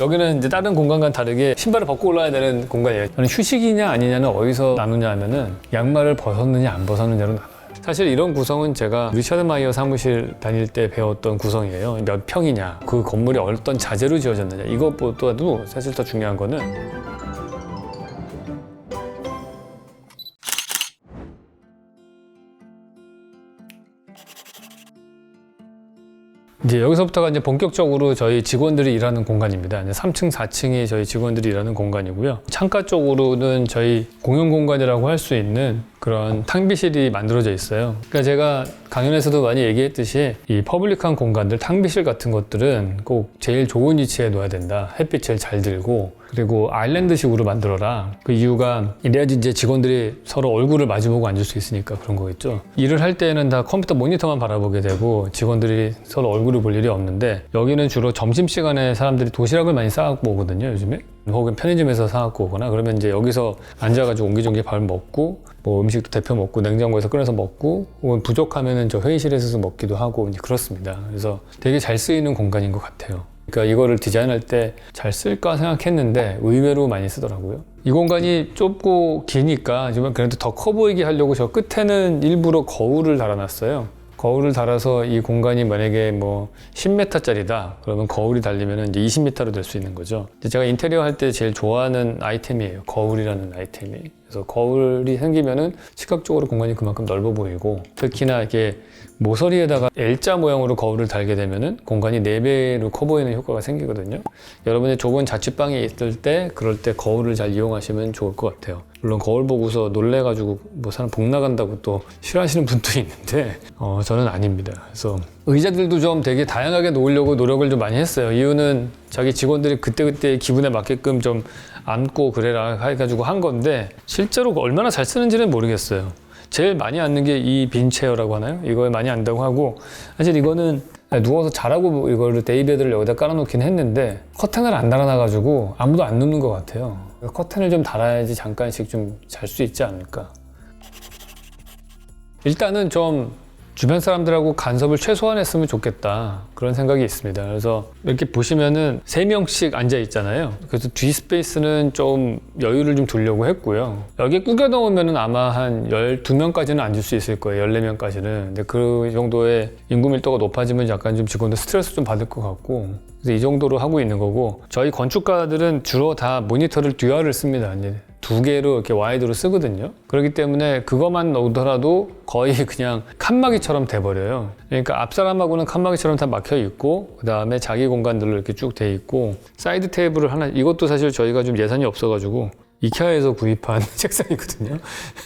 여기는 이제 다른 공간과 다르게 신발을 벗고 올라야 되는 공간이에요. 저는 휴식이냐 아니냐는 어디서 나누냐 하면은 양말을 벗었느냐 안 벗었느냐로 나눠요. 사실 이런 구성은 제가 리처드 마이어 사무실 다닐 때 배웠던 구성이에요. 몇 평이냐, 그 건물이 어떤 자재로 지어졌느냐 이것보다도 사실 더 중요한 거는 이제 여기서부터가 이제 본격적으로 저희 직원들이 일하는 공간입니다. 이제 3층, 4층이 저희 직원들이 일하는 공간이고요. 창가 쪽으로는 저희 공용 공간이라고 할 수 있는 그런 탕비실이 만들어져 있어요. 그러니까 제가 강연에서도 많이 얘기했듯이 이 퍼블릭한 공간들, 탕비실 같은 것들은 꼭 제일 좋은 위치에 놓아야 된다. 햇빛 제일 잘 들고 그리고 아일랜드식으로 만들어라. 그 이유가 이래야지 이제 직원들이 서로 얼굴을 마주보고 앉을 수 있으니까 그런 거겠죠. 일을 할 때는 다 컴퓨터 모니터만 바라보게 되고 직원들이 서로 얼굴을 볼 일이 없는데 여기는 주로 점심 시간에 사람들이 도시락을 많이 싸갖고 오거든요. 요즘에 혹은 편의점에서 사갖고 오거나 그러면 이제 여기서 앉아가지고 옹기종기 밥을 먹고 뭐 음식도 대표 먹고 냉장고에서 꺼내서 먹고 혹은 부족하면은 저 회의실에서 먹기도 하고 그렇습니다. 그래서 되게 잘 쓰이는 공간인 것 같아요. 그러니까 이거를 디자인할 때 잘 쓸까 생각했는데 의외로 많이 쓰더라고요. 이 공간이 좁고 기니까 하지만 그래도 더 커 보이게 하려고 저 끝에는 일부러 거울을 달아놨어요. 거울을 달아서 이 공간이 만약에 뭐 10m짜리다 그러면 거울이 달리면 이제 20m로 될 수 있는 거죠. 제가 인테리어 할 때 제일 좋아하는 아이템이에요. 거울이라는 아이템이. 그래서 거울이 생기면은 시각적으로 공간이 그만큼 넓어 보이고 특히나 이렇게 모서리에다가 L자 모양으로 거울을 달게 되면은 공간이 4배로 커 보이는 효과가 생기거든요. 여러분이 좁은 자취방에 있을 때 그럴 때 거울을 잘 이용하시면 좋을 것 같아요. 물론 거울 보고서 놀래가지고 뭐 사람 복 나간다고 또 싫어하시는 분도 있는데 어, 저는 아닙니다. 그래서 의자들도 좀 되게 다양하게 놓으려고 노력을 좀 많이 했어요. 이유는 자기 직원들이 그때그때 기분에 맞게끔 좀 앉고 그래라 해가지고 한 건데 실제로 얼마나 잘 쓰는지는 모르겠어요. 제일 많이 앉는 게 이 빈 체어라고 하나요? 이거에 많이 앉다고 하고 사실 이거는 누워서 자라고 이거를 데이베드를 여기다 깔아놓긴 했는데 커튼을 안 달아놔가지고 아무도 안 눕는 것 같아요. 커튼을 좀 달아야지 잠깐씩 좀 잘 수 있지 않을까. 일단은 좀 주변 사람들하고 간섭을 최소한 했으면 좋겠다. 그런 생각이 있습니다. 그래서 이렇게 보시면은 세명씩 앉아 있잖아요. 그래서 뒤 스페이스는 좀 여유를 좀 두려고 했고요. 여기 꾸겨 넣으면은 아마 한 12명까지는 앉을 수 있을 거예요. 14명까지는. 근데 그 정도의 인구 밀도가 높아지면 약간 좀 직원들 스트레스 좀 받을 것 같고. 그래서 이 정도로 하고 있는 거고. 저희 건축가들은 주로 다 모니터를 듀얼을 씁니다 두 개로 이렇게 와이드로 쓰거든요. 그렇기 때문에 그것만 넣더라도 거의 그냥 칸막이처럼 돼버려요. 그러니까 앞 사람하고는 칸막이처럼 다 막혀 있고 그 다음에 자기 공간들로 이렇게 쭉 돼 있고 사이드 테이블을 하나 이것도 사실 저희가 좀 예산이 없어가지고 이케아에서 구입한 책상이거든요.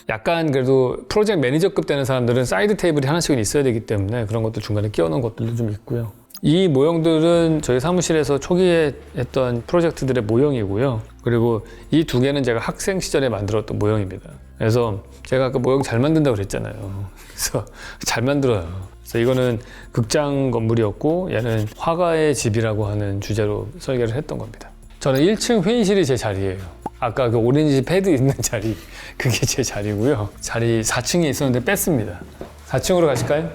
약간 그래도 프로젝트 매니저급 되는 사람들은 사이드 테이블이 하나씩은 있어야 되기 때문에 그런 것도 중간에 끼워놓은 것들도 좀 있고요. 이 모형들은 저희 사무실에서 초기에 했던 프로젝트들의 모형이고요. 그리고 이 두 개는 제가 학생 시절에 만들었던 모형입니다. 그래서 제가 아까 모형 잘 만든다고 그랬잖아요. 그래서 잘 만들어요. 그래서 이거는 극장 건물이었고 얘는 화가의 집이라고 하는 주제로 설계를 했던 겁니다. 저는 1층 회의실이 제 자리예요. 아까 그 오렌지 패드 있는 자리 그게 제 자리고요. 자리 4층에 있었는데 뺐습니다. 4층으로 가실까요?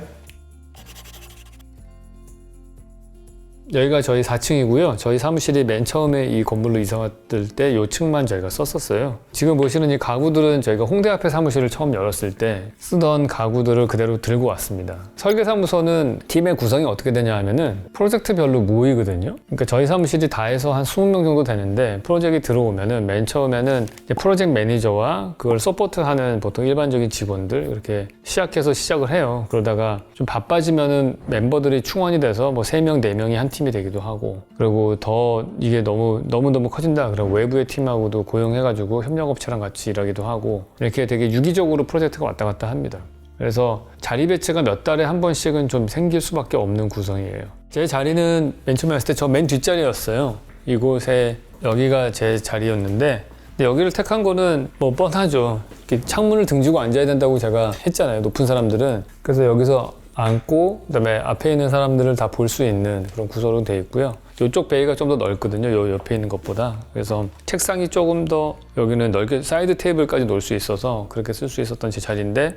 여기가 저희 4층이고요. 저희 사무실이 맨 처음에 이 건물로 이사 왔을 때요 층만 저희가 썼었어요. 지금 보시는 이 가구들은 저희가 홍대 앞에 사무실을 처음 열었을 때 쓰던 가구들을 그대로 들고 왔습니다. 설계사무소는 팀의 구성이 어떻게 되냐 하면은 프로젝트별로 모이거든요. 그러니까 저희 사무실이 다 해서 한 20명 정도 되는데 프로젝트가 들어오면은 맨 처음에는 프로젝트 매니저와 그걸 서포트하는 보통 일반적인 직원들 이렇게 시작해서 시작을 해요. 그러다가 좀 바빠지면은 멤버들이 충원이 돼서 뭐 3명, 4명이 한 팀이 되기도 하고 그리고 더 이게 너무 너무 너무 커진다. 그리고 외부의 팀하고도 고용해가지고 협력업체랑 같이 일하기도 하고 이렇게 되게 유기적으로 프로젝트가 왔다 갔다 합니다. 그래서 자리 배치가 몇 달에 한 번씩은 좀 생길 수밖에 없는 구성이에요. 제 자리는 맨 처음에 왔을 때 저 맨 뒷자리였어요. 이곳에 여기가 제 자리였는데 근데 여기를 택한 거는 뭐 뻔하죠. 창문을 등지고 앉아야 된다고 제가 했잖아요 높은 사람들은. 그래서 여기서 앉고 그다음에 앞에 있는 사람들을 다 볼 수 있는 그런 구조로 돼 있고요. 이쪽 베이가 좀 더 넓거든요. 요 옆에 있는 것보다. 그래서 책상이 조금 더 여기는 넓게 사이드 테이블까지 놓을 수 있어서 그렇게 쓸 수 있었던 제 자리인데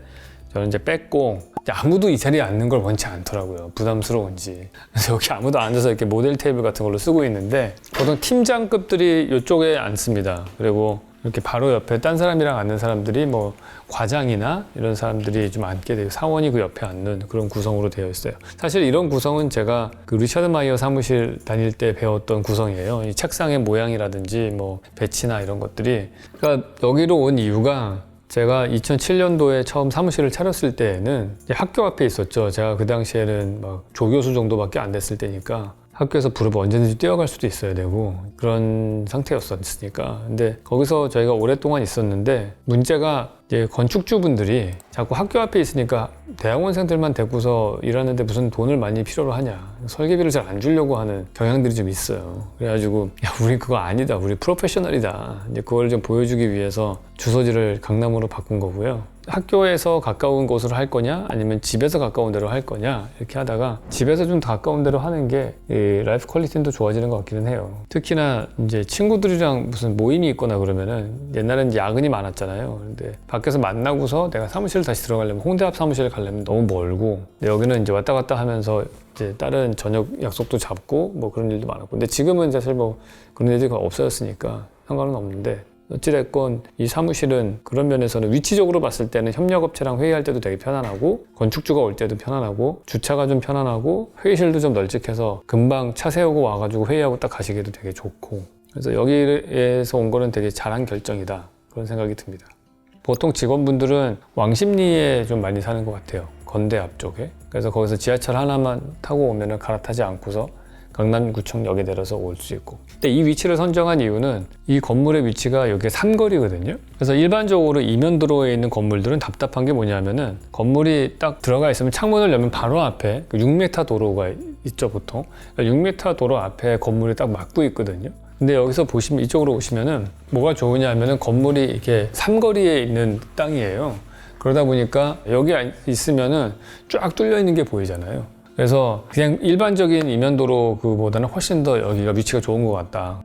저는 이제 뺐고 아무도 이 자리에 앉는 걸 원치 않더라고요. 부담스러운지. 그래서 여기 아무도 앉아서 이렇게 모델 테이블 같은 걸로 쓰고 있는데 보통 팀장급들이 이쪽에 앉습니다. 그리고 이렇게 바로 옆에 딴 사람이랑 앉는 사람들이 뭐 과장이나 이런 사람들이 좀 앉게 돼요. 사원이 그 옆에 앉는 그런 구성으로 되어 있어요. 사실 이런 구성은 제가 그 리차드 마이어 사무실 다닐 때 배웠던 구성이에요. 이 책상의 모양이라든지 뭐 배치나 이런 것들이. 그러니까 여기로 온 이유가 제가 2007년도에 처음 사무실을 차렸을 때에는 학교 앞에 있었죠. 제가 그 당시에는 막 조교수 정도밖에 안 됐을 때니까 학교에서 부르면 언제든지 뛰어갈 수도 있어야 되고 그런 상태였었으니까. 근데 거기서 저희가 오랫동안 있었는데 문제가 이제 건축주분들이 자꾸 학교 앞에 있으니까 대학원생들만 데리고서 일하는데 무슨 돈을 많이 필요로 하냐. 설계비를 잘 안 주려고 하는 경향들이 좀 있어요. 그래가지고 야, 우리 그거 아니다. 우리 프로페셔널이다. 이제 그걸 좀 보여주기 위해서 주소지를 강남으로 바꾼 거고요. 학교에서 가까운 곳으로 할 거냐? 아니면 집에서 가까운 데로 할 거냐? 이렇게 하다가 집에서 좀더 가까운 데로 하는 게이 라이프 퀄리티는 더 좋아지는 것 같기는 해요. 특히나 이제 친구들이랑 무슨 모임이 있거나 그러면은 옛날엔 야근이 많았잖아요. 근데 밖에서 만나고서 내가 사무실 다시 들어가려면 홍대 앞 사무실 가려면 너무 멀고 여기는 이제 왔다 갔다 하면서 이제 다른 저녁 약속도 잡고 뭐 그런 일도 많았고. 근데 지금은 사실 뭐 그런 일이 없어졌으니까 상관은 없는데 어찌됐건 이 사무실은 그런 면에서는 위치적으로 봤을 때는 협력업체랑 회의할 때도 되게 편안하고 건축주가 올 때도 편안하고 주차가 좀 편안하고 회의실도 좀 널찍해서 금방 차 세우고 와가지고 회의하고 딱 가시기도 되게 좋고 그래서 여기에서 온 거는 되게 잘한 결정이다 그런 생각이 듭니다. 보통 직원분들은 왕십리에 좀 많이 사는 것 같아요. 건대 앞쪽에. 그래서 거기서 지하철 하나만 타고 오면은 갈아타지 않고서 강남구청역에 내려서 올 수 있고. 근데 이 위치를 선정한 이유는 이 건물의 위치가 여기 삼거리거든요. 그래서 일반적으로 이면도로에 있는 건물들은 답답한 게 뭐냐면은 건물이 딱 들어가 있으면 창문을 열면 바로 앞에 그 6m 도로가 있죠, 보통. 그러니까 6m 도로 앞에 건물이 딱 막고 있거든요. 근데 여기서 보시면 이쪽으로 오시면은 뭐가 좋으냐 하면은 건물이 이렇게 삼거리에 있는 땅이에요. 그러다 보니까 여기 있으면은 쫙 뚫려 있는 게 보이잖아요. 그래서 그냥 일반적인 이면도로 그보다는 훨씬 더 여기가 위치가 좋은 것 같다.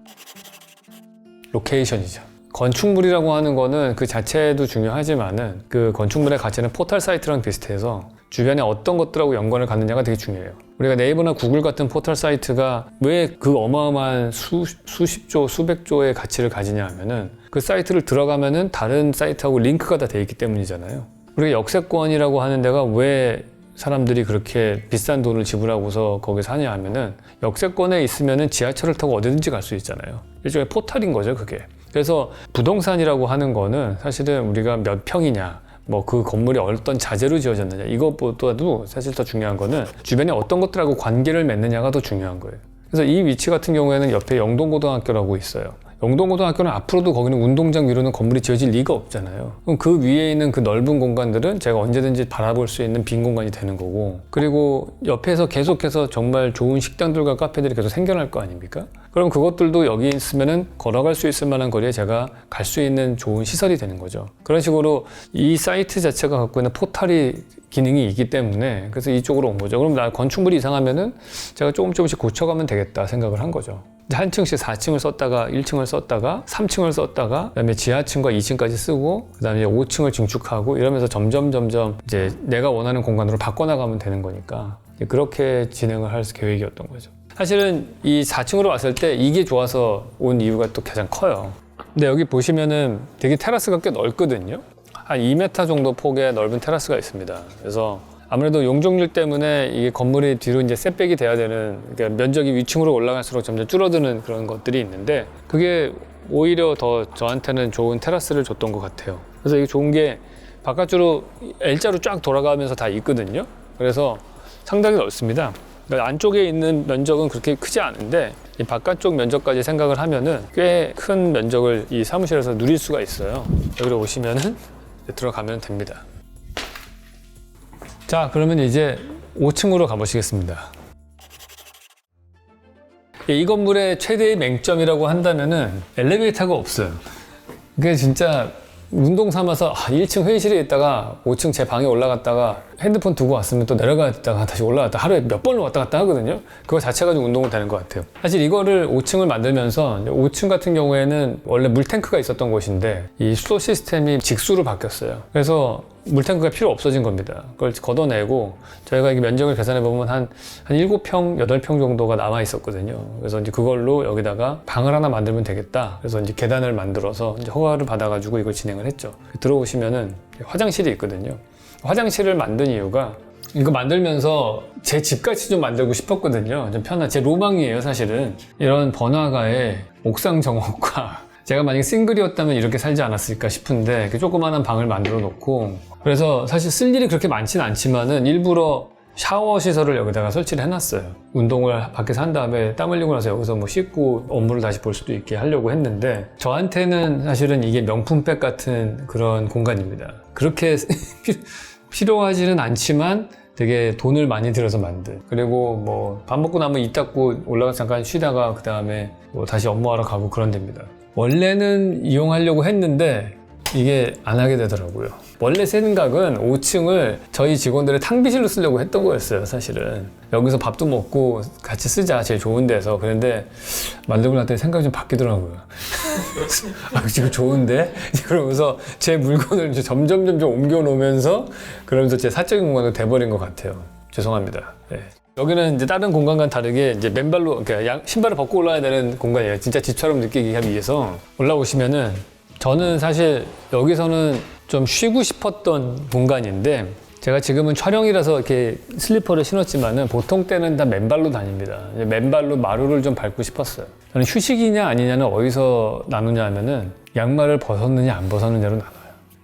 로케이션이죠. 건축물이라고 하는 거는 그 자체도 중요하지만은 그 건축물의 가치는 포털 사이트랑 비슷해서 주변에 어떤 것들하고 연관을 갖느냐가 되게 중요해요. 우리가 네이버나 구글 같은 포털 사이트가 왜 그 어마어마한 수, 수십조, 수백조의 가치를 가지냐 하면은 그 사이트를 들어가면은 다른 사이트하고 링크가 다 돼 있기 때문이잖아요. 우리가 역세권이라고 하는 데가 왜 사람들이 그렇게 비싼 돈을 지불하고서 거기 사냐 하면은 역세권에 있으면은 지하철을 타고 어디든지 갈 수 있잖아요. 일종의 포털인 거죠, 그게. 그래서 부동산이라고 하는 거는 사실은 우리가 몇 평이냐, 뭐 그 건물이 어떤 자재로 지어졌느냐 이것보다도 사실 더 중요한 거는 주변에 어떤 것들하고 관계를 맺느냐가 더 중요한 거예요. 그래서 이 위치 같은 경우에는 옆에 영동고등학교라고 있어요. 영동고등학교는 앞으로도 거기는 운동장 위로는 건물이 지어질 리가 없잖아요. 그럼 그 위에 있는 그 넓은 공간들은 제가 언제든지 바라볼 수 있는 빈 공간이 되는 거고 그리고 옆에서 계속해서 정말 좋은 식당들과 카페들이 계속 생겨날 거 아닙니까? 그럼 그것들도 여기 있으면은 걸어갈 수 있을 만한 거리에 제가 갈 수 있는 좋은 시설이 되는 거죠. 그런 식으로 이 사이트 자체가 갖고 있는 포털이 기능이 있기 때문에 그래서 이쪽으로 온 거죠. 그럼 나 건축물이 이상하면은 제가 조금 조금씩 고쳐가면 되겠다 생각을 한 거죠. 한 층씩 4층을 썼다가 1층을 썼다가 3층을 썼다가 그다음에 지하층과 2층까지 쓰고 그다음에 5층을 증축하고 이러면서 점점 점점 이제 내가 원하는 공간으로 바꿔나가면 되는 거니까 그렇게 진행을 할 계획이었던 거죠. 사실은 이 4층으로 왔을 때 이게 좋아서 온 이유가 또 가장 커요. 근데 여기 보시면은 되게 테라스가 꽤 넓거든요. 한 2m 정도 폭의 넓은 테라스가 있습니다. 그래서 아무래도 용적률 때문에 이게 건물이 뒤로 이제 셋백이 돼야 되는 그러니까 면적이 위층으로 올라갈수록 점점 줄어드는 그런 것들이 있는데 그게 오히려 더 저한테는 좋은 테라스를 줬던 것 같아요. 그래서 이게 좋은 게 바깥으로 L자로 쫙 돌아가면서 다 있거든요. 그래서 상당히 넓습니다. 그러니까 안쪽에 있는 면적은 그렇게 크지 않은데 이 바깥쪽 면적까지 생각을 하면은 꽤 큰 면적을 이 사무실에서 누릴 수가 있어요. 여기로 오시면은 들어가면 됩니다. 자, 그러면 이제 5층으로 가보시겠습니다. 예, 이 건물의 최대의 맹점이라고 한다면은 엘리베이터가 없어요. 그게 진짜 운동 삼아서 아, 1층 회의실에 있다가 5층 제 방에 올라갔다가 핸드폰 두고 왔으면 또 내려갔다가 다시 올라갔다 하루에 몇 번을 왔다 갔다 하거든요. 그거 자체가 좀 운동은 되는 것 같아요. 사실 이거를 5층을 만들면서 5층 같은 경우에는 원래 물탱크가 있었던 곳인데 이 수도 시스템이 직수로 바뀌었어요. 그래서 물탱크가 필요 없어진 겁니다. 그걸 걷어내고 저희가 이게 면적을 계산해 보면 한, 한 7평, 8평 정도가 남아 있었거든요. 그래서 이제 그걸로 여기다가 방을 하나 만들면 되겠다. 그래서 이제 계단을 만들어서 이제 허가를 받아가지고 이걸 진행을 했죠. 들어오시면은 화장실이 있거든요. 화장실을 만든 이유가 이거 만들면서 제 집같이 좀 만들고 싶었거든요. 좀 편한 제 로망이에요, 사실은. 이런 번화가에 옥상 정원과 제가 만약에 싱글이었다면 이렇게 살지 않았을까 싶은데 이렇게 조그마한 방을 만들어 놓고 그래서 사실 쓸 일이 그렇게 많지는 않지만은 일부러 샤워 시설을 여기다가 설치를 해놨어요. 운동을 밖에서 한 다음에 땀 흘리고 나서 여기서 뭐 씻고 업무를 다시 볼 수도 있게 하려고 했는데 저한테는 사실은 이게 명품백 같은 그런 공간입니다. 그렇게 필요하지는 않지만 되게 돈을 많이 들여서 만든. 그리고 뭐 밥 먹고 나면 이 닦고 올라가서 잠깐 쉬다가 그 다음에 뭐 다시 업무하러 가고 그런 데입니다. 원래는 이용하려고 했는데 이게 안 하게 되더라고요 원래 생각은 5층을 저희 직원들의 탕비실로 쓰려고 했던 거였어요 사실은 여기서 밥도 먹고 같이 쓰자 제일 좋은 데서 그런데 났더니 생각이 좀 바뀌더라고요 아, 지금 좋은데? 그러면서 제 물건을 점점 점점 옮겨 놓으면서 그러면서 제 사적인 공간도 돼버린 것 같아요. 죄송합니다. 네. 여기는 이제 다른 공간과는 다르게 이제 맨발로 그러니까 양- 신발을 벗고 올라야 되는 공간이에요. 진짜 집처럼 느끼기 위해서 올라오시면은 저는 사실 여기서는 좀 쉬고 싶었던 공간인데 제가 지금은 촬영이라서 이렇게 슬리퍼를 신었지만은 보통 때는 다 맨발로 다닙니다. 맨발로 마루를 좀 밟고 싶었어요. 저는 휴식이냐 아니냐는 어디서 나누냐 하면은 양말을 벗었느냐 안 벗었느냐로 나눠요.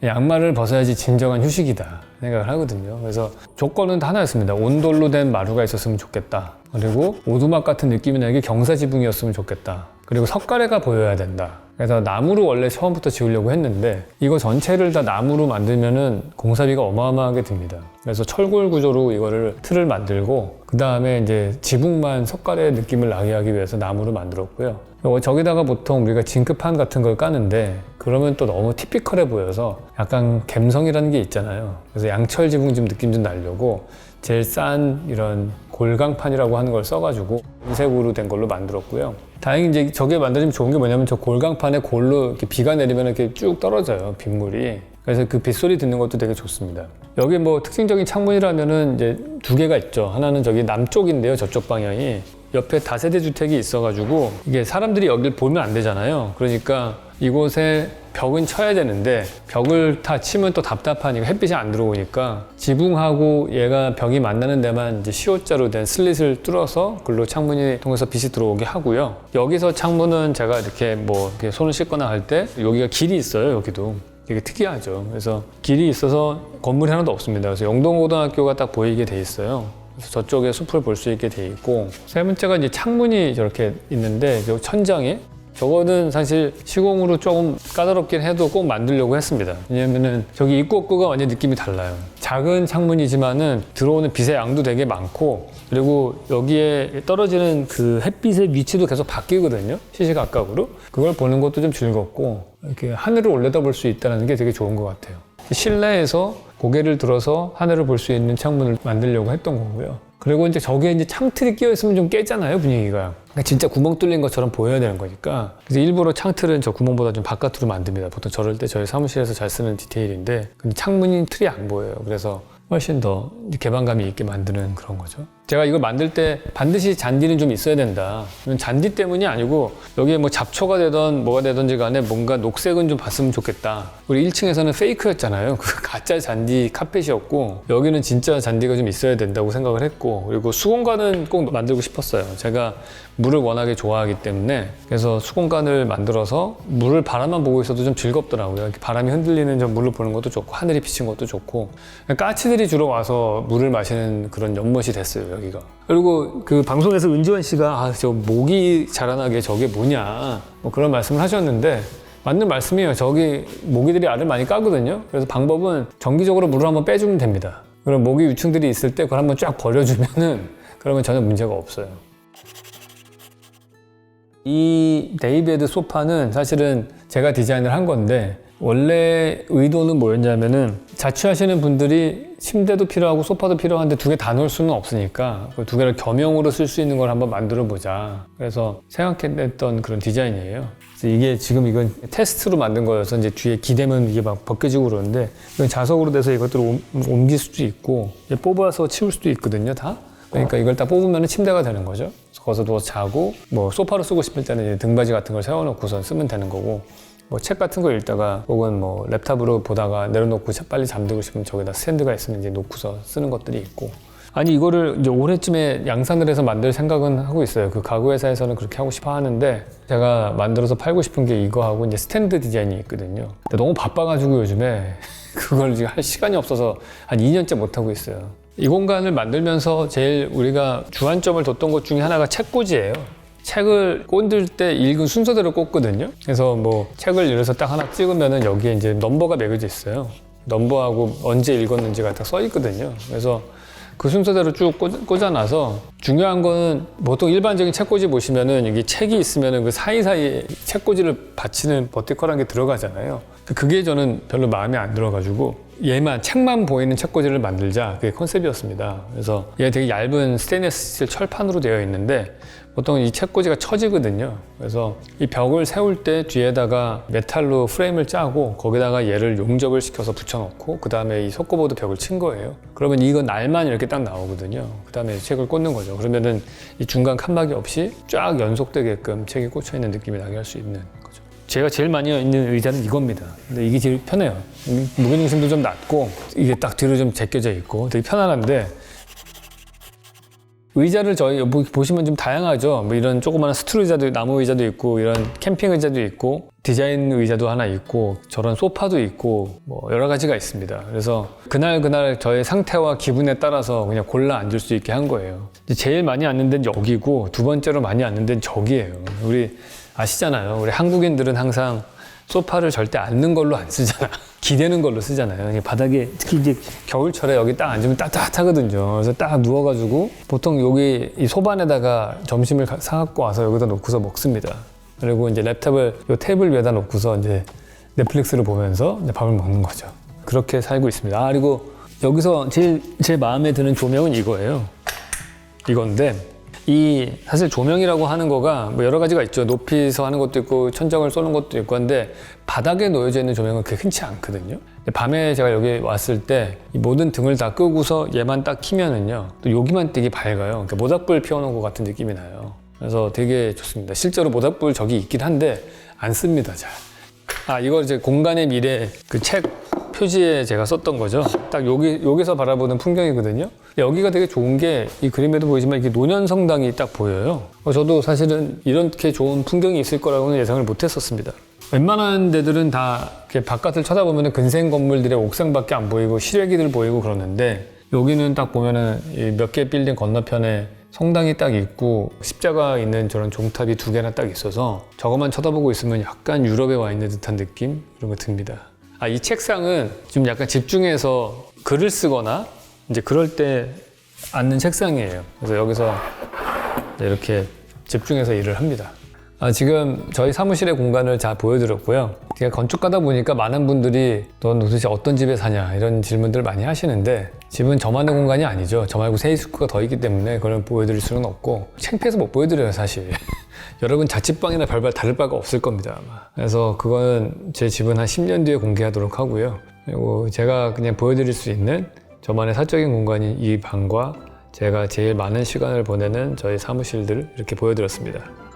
양말을 벗어야지 진정한 휴식이다 생각을 하거든요. 그래서 조건은 다 하나였습니다. 온돌로 된 마루가 있었으면 좋겠다. 그리고 오두막 같은 느낌이 나게 경사지붕이었으면 좋겠다. 그리고 석가래가 보여야 된다. 그래서 나무로 원래 처음부터 지으려고 했는데 이거 전체를 다 나무로 만들면은 공사비가 어마어마하게 듭니다. 그래서 철골 구조로 이거를 틀을 만들고 그 다음에 이제 지붕만 석가래 느낌을 나게 하기 위해서 나무로 만들었고요. 어, 저기다가 보통 우리가 징크판 같은 걸 까는데 그러면 또 너무 티피컬해 보여서 약간 갬성이라는 게 있잖아요. 그래서 양철 지붕 좀 느낌 좀 나려고 제일 싼 이런 골강판이라고 하는 걸 써가지고 은색으로 된 걸로 만들었고요. 다행히 이제 저게 만들어지면 좋은 게 뭐냐면 저 골강판에 골로 이렇게 비가 내리면 이렇게 쭉 떨어져요 빗물이. 그래서 그 빗소리 듣는 것도 되게 좋습니다. 여기 뭐 특징적인 창문이라면은 이제 두 개가 있죠. 하나는 저기 남쪽인데요. 저쪽 방향이. 옆에 다세대 주택이 있어가지고 이게 사람들이 여길 보면 안 되잖아요. 그러니까 이곳에 벽은 쳐야 되는데 벽을 다 치면 또 답답하니까 햇빛이 안 들어오니까 지붕하고 얘가 벽이 만나는 데만 이제 시옷자로 된 슬릿을 뚫어서 글로 창문이 통해서 빛이 들어오게 하고요. 여기서 창문은 제가 이렇게 뭐 이렇게 손을 씻거나 할 때 여기가 길이 있어요. 여기도. 되게 특이하죠. 그래서 길이 있어서 건물이 하나도 없습니다. 그래서 영동고등학교가 딱 보이게 돼 있어요. 그래서 저쪽에 숲을 볼 수 있게 돼 있고 세 번째가 이제 창문이 저렇게 있는데 요 천장에 저거는 사실 시공으로 조금 까다롭긴 해도 꼭 만들려고 했습니다. 왜냐면은 저기 입구가 완전 느낌이 달라요. 작은 창문이지만은 들어오는 빛의 양도 되게 많고 그리고 여기에 떨어지는 그 햇빛의 위치도 계속 바뀌거든요. 시시각각으로. 그걸 보는 것도 좀 즐겁고 이렇게 하늘을 올려다볼 수 있다는 게 되게 좋은 것 같아요. 실내에서 고개를 들어서 하늘을 볼 수 있는 창문을 만들려고 했던 거고요. 그리고 이제 저기에 이제 창틀이 끼어 있으면 좀 깨잖아요, 분위기가. 그러니까 진짜 구멍 뚫린 것처럼 보여야 되는 거니까. 그래서 일부러 창틀은 저 구멍보다 좀 바깥으로 만듭니다. 보통 저럴 때 저희 사무실에서 잘 쓰는 디테일인데, 근데 창문이 틀이 안 보여요. 그래서 훨씬 더 개방감이 있게 만드는 그런 거죠. 제가 이걸 만들 때 반드시 잔디는 좀 있어야 된다. 잔디 때문이 아니고 여기에 뭐 잡초가 되던 뭐가 되든지 간에 뭔가 녹색은 좀 봤으면 좋겠다. 우리 1층에서는 페이크였잖아요. 그 가짜 잔디 카펫이었고 여기는 진짜 잔디가 좀 있어야 된다고 생각을 했고 그리고 수공간은 꼭 만들고 싶었어요. 제가 물을 워낙에 좋아하기 때문에 그래서 수공간을 만들어서 물을 바라만 보고 있어도 좀 즐겁더라고요. 바람이 흔들리는 저 물을 보는 것도 좋고 하늘이 비친 것도 좋고 까치들이 주로 와서 물을 마시는 그런 연못이 됐어요 여기가. 그리고 그 방송에서 은지원 씨가 아 저 모기 자라나게 저게 뭐냐 뭐 그런 말씀을 하셨는데 맞는 말씀이에요. 저기 모기들이 알을 많이 까거든요. 그래서 방법은 정기적으로 물을 한번 빼주면 됩니다. 그럼 모기 유충들이 있을 때 그걸 한번 쫙 버려주면은 그러면 전혀 문제가 없어요. 이 데이베드 소파는 사실은 제가 디자인을 한 건데 원래 의도는 뭐였냐면은 자취하시는 분들이 침대도 필요하고 소파도 필요한데 두 개다 놓을 수는 없으니까 그두 개를 겸용으로 쓸 수 있는 걸 한번 만들어 보자. 그래서 생각했던 그런 디자인이에요. 그래서 이게 지금 이건 테스트로 만든 거여서 이제 뒤에 기대면 이게 막 벗겨지고 그러는데 이건 자석으로 돼서 이것들을 옮- 옮길 수도 있고 얘 뽑아서 치울 수도 있거든요, 다. 그러니까 이걸 딱 뽑으면 침대가 되는 거죠. 거기서 누워서 자고 뭐 소파로 쓰고 싶을 때는 이제 등받이 같은 걸 세워놓고서 쓰면 되는 거고 뭐 책 같은 거 읽다가 혹은 뭐 랩탑으로 보다가 내려놓고 자- 빨리 잠들고 싶으면 저기다 스탠드가 있으면 이제 놓고서 쓰는 것들이 있고 아니 이거를 이제 올해쯤에 양산을 해서 만들 생각은 하고 있어요. 그 가구 회사에서는 그렇게 하고 싶어 하는데 제가 만들어서 팔고 싶은 게 이거하고 이제 스탠드 디자인이 있거든요. 근데 너무 바빠가지고 요즘에 그걸 지금 할 시간이 없어서 한 2년째 못 하고 있어요. 이 공간을 만들면서 제일 우리가 주안점을 뒀던 것 중에 하나가 책꽂이예요. 책을 꽂을 때 읽은 순서대로 꽂거든요. 그래서 뭐 책을 예를 들어서 딱 하나 찍으면은 여기에 이제 넘버가 매겨져 있어요. 넘버하고 언제 읽었는지가 딱 써 있거든요. 그래서 그 순서대로 쭉 꽂- 꽂아 놔서 중요한 거는 보통 일반적인 책꽂이 보시면은 여기 책이 있으면은 그 사이사이에 책꽂이를 받치는 버티컬한 게 들어가잖아요. 그게 저는 별로 마음에 안 들어가지고 얘만 책만 보이는 책꽂이를 만들자 그게 컨셉이었습니다. 그래서 얘 되게 얇은 스테인리스 철판으로 되어 있는데 보통 이 책꽂이가 처지거든요. 그래서 이 벽을 세울 때 뒤에다가 메탈로 프레임을 짜고 거기다가 얘를 용접을 시켜서 붙여놓고 그 다음에 이 속고보드 벽을 친 거예요. 그러면 이거 날만 이렇게 딱 나오거든요. 그 다음에 책을 꽂는 거죠. 그러면은 이 중간 칸막이 없이 쫙 연속되게끔 책이 꽂혀 있는 느낌이 나게 할 수 있는 거죠. 제가 제일 많이 있는 의자는 이겁니다. 근데 이게 제일 편해요. 무게중심도 좀 낮고 이게 딱 뒤로 좀 제껴져 있고 되게 편안한데 의자를 저희 보- 보시면 좀 다양하죠. 뭐 이런 조그마한 스툴 의자도 나무 의자도 있고 이런 캠핑 의자도 있고 디자인 의자도 하나 있고 저런 소파도 있고 뭐 여러 가지가 있습니다. 그래서 그날 그날 저의 상태와 기분에 따라서 그냥 골라 앉을 수 있게 한 거예요. 제일 많이 앉는 데는 여기고 두 번째로 많이 앉는 데는 저기예요. 우리 아시잖아요. 우리 한국인들은 항상 소파를 절대 앉는 걸로 안 쓰잖아. 기대는 걸로 쓰잖아요. 바닥에 특히 이제 겨울철에 여기 딱 앉으면 따뜻하거든요. 그래서 딱 누워가지고 보통 여기 이 소반에다가 점심을 가- 사갖고 와서 여기다 놓고서 먹습니다. 그리고 이제 랩탑을 이 테이블 위에다 놓고서 이제 넷플릭스를 보면서 이제 밥을 먹는 거죠. 그렇게 살고 있습니다. 아, 그리고 여기서 제일 제 마음에 드는 조명은 이거예요. 이건데 이 사실 조명이라고 하는 거가 뭐 여러 가지가 있죠. 높이서 하는 것도 있고 천장을 쏘는 것도 있고 한데 바닥에 놓여져 있는 조명은 그렇게 흔치 않거든요. 밤에 제가 여기 왔을 때이 모든 등을 다 끄고서 얘만 딱 키면은요. 또 여기만 되게 밝아요. 그러니까 모닥불 피워놓은 것 같은 느낌이 나요. 그래서 되게 좋습니다. 실제로 모닥불 저기 있긴 한데 안 씁니다. 잘. 아 이걸 이제 공간의 미래 그 책 표지에 제가 썼던 거죠. 딱 여기 여기서 바라보는 풍경이거든요. 여기가 되게 좋은 게 이 그림에도 보이지만 이게 노년 성당이 딱 보여요. 어, 저도 사실은 이렇게 좋은 풍경이 있을 거라고는 예상을 못 했었습니다. 웬만한 데들은 다 이렇게 바깥을 쳐다보면 근생 건물들의 옥상밖에 안 보이고 실외기들 보이고 그러는데 여기는 딱 보면은 몇 개 빌딩 건너편에 성당이 딱 있고 십자가 있는 저런 종탑이 두 개나 딱 있어서 저것만 쳐다보고 있으면 약간 유럽에 와 있는 듯한 느낌 이런 거 듭니다. 아 이 책상은 좀 약간 집중해서 글을 쓰거나 이제 그럴 때 앉는 책상이에요. 그래서 여기서 이렇게 집중해서 일을 합니다. 아, 지금 저희 사무실의 공간을 잘 보여드렸고요. 제가 건축가다 보니까 많은 분들이 넌 도대체 어떤 집에 사냐 이런 질문들 많이 하시는데 집은 저만의 공간이 아니죠. 저 말고 세 식구가 더 있기 때문에 그걸 보여드릴 수는 없고 창피해서 못 보여드려요 사실. 여러분 자취방이나 별반 다를 바가 없을 겁니다 아마. 그래서 그거는 제 집은 한 10년 뒤에 공개하도록 하고요. 그리고 제가 그냥 보여드릴 수 있는 저만의 사적인 공간인 이 방과 제가 제일 많은 시간을 보내는 저희 사무실들을 이렇게 보여드렸습니다.